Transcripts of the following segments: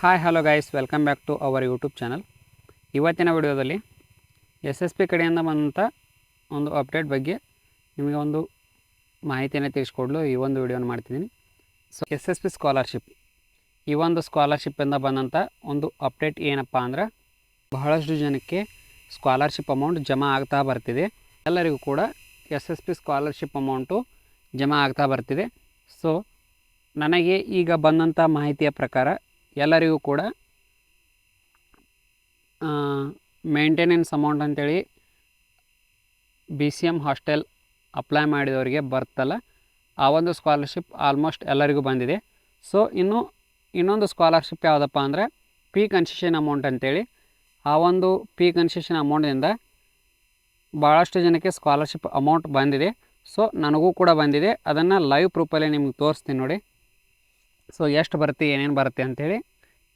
Hi hello guys welcome back to our YouTube channel ಇವತ್ತಿನ ವಿಡಿಯೋದಲ್ಲಿ S S P ಕಡೆಯಿಂದ ಬಂದಂಥ ಒಂದು ಅಪ್ಡೇಟ್ ಬಗ್ಗೆ ನಿಮಗೆ ಒಂದು ಮಾಹಿತಿಯನ್ನು ತಿಳಿಸ್ಕೊಡಲು ಈ ಒಂದು ವಿಡಿಯೋನ ಮಾಡ್ತಿದ್ದೀನಿ. So S S P scholarship ಈ ಒಂದು ಸ್ಕಾಲರ್ಶಿಪ್ಪಿಂದ ಬಂದಂಥ ಒಂದು ಅಪ್ಡೇಟ್ ಏನಪ್ಪ ಅಂದ್ರೆ ಬಹಳಷ್ಟು ಜನಕ್ಕೆ ಸ್ಕಾಲರ್ಶಿಪ್ ಅಮೌಂಟ್ ಜಮಾ ಆಗ್ತಾ ಬರ್ತಿದೆ. ಎಲ್ಲರಿಗೂ ಕೂಡ S S P scholarship amount ಜಮಾ ಆಗ್ತಾ ಬರ್ತಿದೆ. ಸೊ ನನಗೆ ಈಗ ಬಂದಂಥ ಮಾಹಿತಿಯ ಪ್ರಕಾರ ಎಲ್ಲರಿಗೂ ಕೂಡ ಮೇಂಟೆನೆನ್ಸ್ ಅಮೌಂಟ್ ಅಂತೇಳಿ B C M hostel apply ಮಾಡಿದವರಿಗೆ ಬರ್ತಲ್ಲ. ಆ ಒಂದು ಸ್ಕಾಲರ್ಶಿಪ್ ಆಲ್ಮೋಸ್ಟ್ ಎಲ್ಲರಿಗೂ ಬಂದಿದೆ. ಸೊ ಇನ್ನು ಇನ್ನೊಂದು ಸ್ಕಾಲರ್ಶಿಪ್ ಯಾವುದಪ್ಪ ಅಂದರೆ ಪಿ ಕನ್ಸೆಷನ್ ಅಮೌಂಟ್ ಅಂತೇಳಿ. ಆ ಒಂದು ಪಿ ಕನ್ಸೆಷನ್ ಅಮೌಂಟಿಂದ ಭಾಳಷ್ಟು ಜನಕ್ಕೆ ಸ್ಕಾಲರ್ಶಿಪ್ ಅಮೌಂಟ್ ಬಂದಿದೆ. ಸೊ ನನಗೂ ಕೂಡ ಬಂದಿದೆ. ಅದನ್ನು ಲೈವ್ ಪ್ರೂಫಲ್ಲಿ ನಿಮ್ಗೆ ತೋರಿಸ್ತೀನಿ ನೋಡಿ. ಸೊ, ಎಷ್ಟು ಬರುತ್ತೆ, ಏನೇನು ಬರುತ್ತೆ ಅಂಥೇಳಿ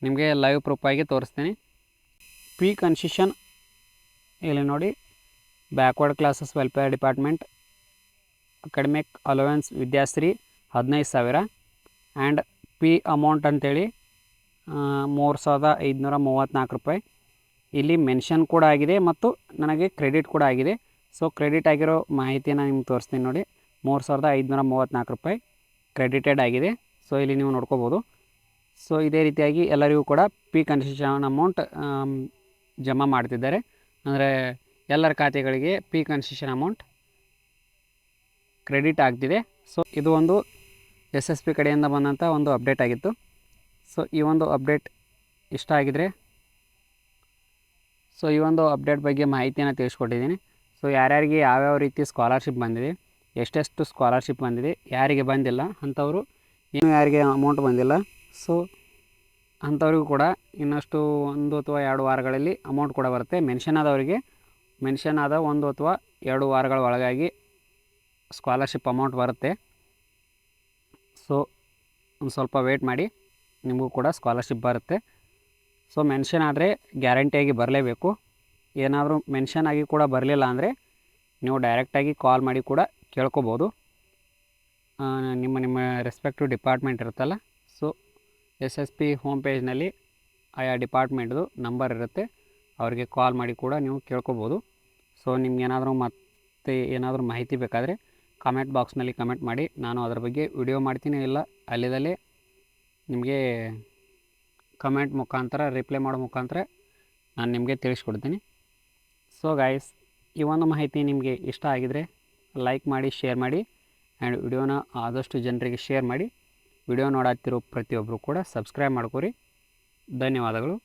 ನಿಮಗೆ ಲೈವ್ ಪ್ರೂಫಾಗಿ ತೋರಿಸ್ತೀನಿ. ಪಿ ಕನ್ಸಿಷನ್ ಇಲ್ಲಿ ನೋಡಿ backward classes welfare department academic allowance Vidyashri, ಹದಿನೈದು ಸಾವಿರ. ಆ್ಯಂಡ್ ಪಿ ಅಮೌಂಟ್ ಅಂತೇಳಿ ಮೂರು ಸಾವಿರದ ಐದುನೂರ ಮೂವತ್ತ್ನಾಲ್ಕು ರೂಪಾಯಿ. ಇಲ್ಲಿ ಮೆನ್ಷನ್ ಕೂಡ ಆಗಿದೆ ಮತ್ತು ನನಗೆ ಕ್ರೆಡಿಟ್ ಕೂಡ ಆಗಿದೆ. ಸೊ ಕ್ರೆಡಿಟ್ ಆಗಿರೋ ಮಾಹಿತಿಯನ್ನು ನಿಮ್ಗೆ ತೋರಿಸ್ತೀನಿ ನೋಡಿ. ಮೂರು ಸಾವಿರದ ಐದುನೂರ ಮೂವತ್ತ್ನಾಲ್ಕು ರೂಪಾಯಿ ಕ್ರೆಡಿಟೆಡ್ ಆಗಿದೆ. ಸೊ ಇಲ್ಲಿ ನೀವು ನೋಡ್ಕೋಬೋದು. ಸೊ ಇದೇ ರೀತಿಯಾಗಿ ಎಲ್ಲರಿಗೂ ಕೂಡ ಪಿ ಕನ್ಸೆಷನ್ ಅಮೌಂಟ್ ಜಮಾ ಮಾಡ್ತಿದ್ದಾರೆ. ಅಂದರೆ ಎಲ್ಲರ ಖಾತೆಗಳಿಗೆ ಪಿ ಕನ್ಸೆಷನ್ ಅಮೌಂಟ್ ಕ್ರೆಡಿಟ್ ಆಗ್ತಿದೆ. ಸೊ ಇದು ಒಂದು ಎಸ್ ಎಸ್ ಪಿ ಕಡೆಯಿಂದ ಬಂದಂಥ ಒಂದು ಅಪ್ಡೇಟ್ ಆಗಿತ್ತು. ಸೊ ಈ ಒಂದು ಅಪ್ಡೇಟ್ ಇಷ್ಟ ಆಗಿದರೆ, ಸೊ ಈ ಒಂದು ಅಪ್ಡೇಟ್ ಬಗ್ಗೆ ಮಾಹಿತಿಯನ್ನು ತಿಳಿಸ್ಕೊಟ್ಟಿದ್ದೀನಿ. ಸೊ ಯಾರ್ಯಾರಿಗೆ ಯಾವ್ಯಾವ ರೀತಿ ಸ್ಕಾಲರ್ಶಿಪ್ ಬಂದಿದೆ, ಎಷ್ಟೆಷ್ಟು ಸ್ಕಾಲರ್ಶಿಪ್ ಬಂದಿದೆ, ಯಾರಿಗೆ ಬಂದಿಲ್ಲ ಅಂಥವರು ಇನ್ನೂ ಯಾರಿಗೆ ಅಮೌಂಟ್ ಬಂದಿಲ್ಲ. ಸೊ ಅಂಥವ್ರಿಗೂ ಕೂಡ ಇನ್ನಷ್ಟು ಒಂದು ಅಥವಾ ಎರಡು ವಾರಗಳಲ್ಲಿ ಅಮೌಂಟ್ ಕೂಡ ಬರುತ್ತೆ. ಮೆನ್ಷನ್ ಆದವರಿಗೆ ಮೆನ್ಷನ್ ಆದ ಒಂದು ಅಥವಾ ಎರಡು ವಾರಗಳ ಒಳಗಾಗಿ ಸ್ಕಾಲರ್ಶಿಪ್ ಅಮೌಂಟ್ ಬರುತ್ತೆ. ಸೊ ಒಂದು ಸ್ವಲ್ಪ ವೆಯ್ಟ್ ಮಾಡಿ, ನಿಮಗೂ ಕೂಡ ಸ್ಕಾಲರ್ಶಿಪ್ ಬರುತ್ತೆ. ಸೊ ಮೆನ್ಷನ್ ಆದರೆ ಗ್ಯಾರಂಟಿಯಾಗಿ ಬರಲೇಬೇಕು. ಏನಾದರೂ ಮೆನ್ಷನ್ ಆಗಿ ಕೂಡ ಬರಲಿಲ್ಲ ಅಂದರೆ, ನೀವು ಡೈರೆಕ್ಟಾಗಿ ಕಾಲ್ ಮಾಡಿ ಕೂಡ ಕೇಳ್ಕೊಬೋದು. ನಿಮ್ಮ ನಿಮ್ಮ ರೆಸ್ಪೆಕ್ಟಿವ್ ಡಿಪಾರ್ಟ್ಮೆಂಟ್ ಇರುತ್ತಲ್ಲ? So S S P home ಪೇಜ್ನಲ್ಲಿ ಆಯಾ ಡಿಪಾರ್ಟ್ಮೆಂಟ್ದು ನಂಬರ್ ಇರುತ್ತೆ. ಅವರಿಗೆ ಕಾಲ್ ಮಾಡಿ ಕೂಡ ನೀವು ಕೇಳ್ಕೊಬೋದು. ಸೊ ನಿಮ್ಗೇನಾದರೂ ಮತ್ತೆ ಏನಾದರೂ ಮಾಹಿತಿ ಬೇಕಾದರೆ ಕಮೆಂಟ್ ಬಾಕ್ಸ್ನಲ್ಲಿ ಕಮೆಂಟ್ ಮಾಡಿ. ನಾನು ಅದರ ಬಗ್ಗೆ ವಿಡಿಯೋ ಮಾಡ್ತೀನಿ. ಇಲ್ಲ, ಅಲ್ಲಿದಲ್ಲೇ ನಿಮಗೆ ಕಮೆಂಟ್ ಮುಖಾಂತರ ರಿಪ್ಲೈ ಮಾಡೋ ಮುಖಾಂತರ ನಾನು ನಿಮಗೆ ತಿಳಿಸ್ಕೊಡ್ತೀನಿ. ಸೊ ಗಾಯ್ಸ್ ಈ ಒಂದು ಮಾಹಿತಿ ನಿಮಗೆ ಇಷ್ಟ ಆಗಿದರೆ ಲೈಕ್ ಮಾಡಿ ಶೇರ್ ಮಾಡಿ. ಆ್ಯಂಡ್ ವಿಡಿಯೋನ ಆದಷ್ಟು ಜನರಿಗೆ ಶೇರ್ ಮಾಡಿ ವಿಡಿಯೋ ನೋಡತ್ತಿರೋ ಪ್ರತಿಯೊಬ್ಬರು ಕೂಡ ಸಬ್ಸ್ಕ್ರೈಬ್ ಮಾಡ್ಕೊರಿ. ಧನ್ಯವಾದಗಳು.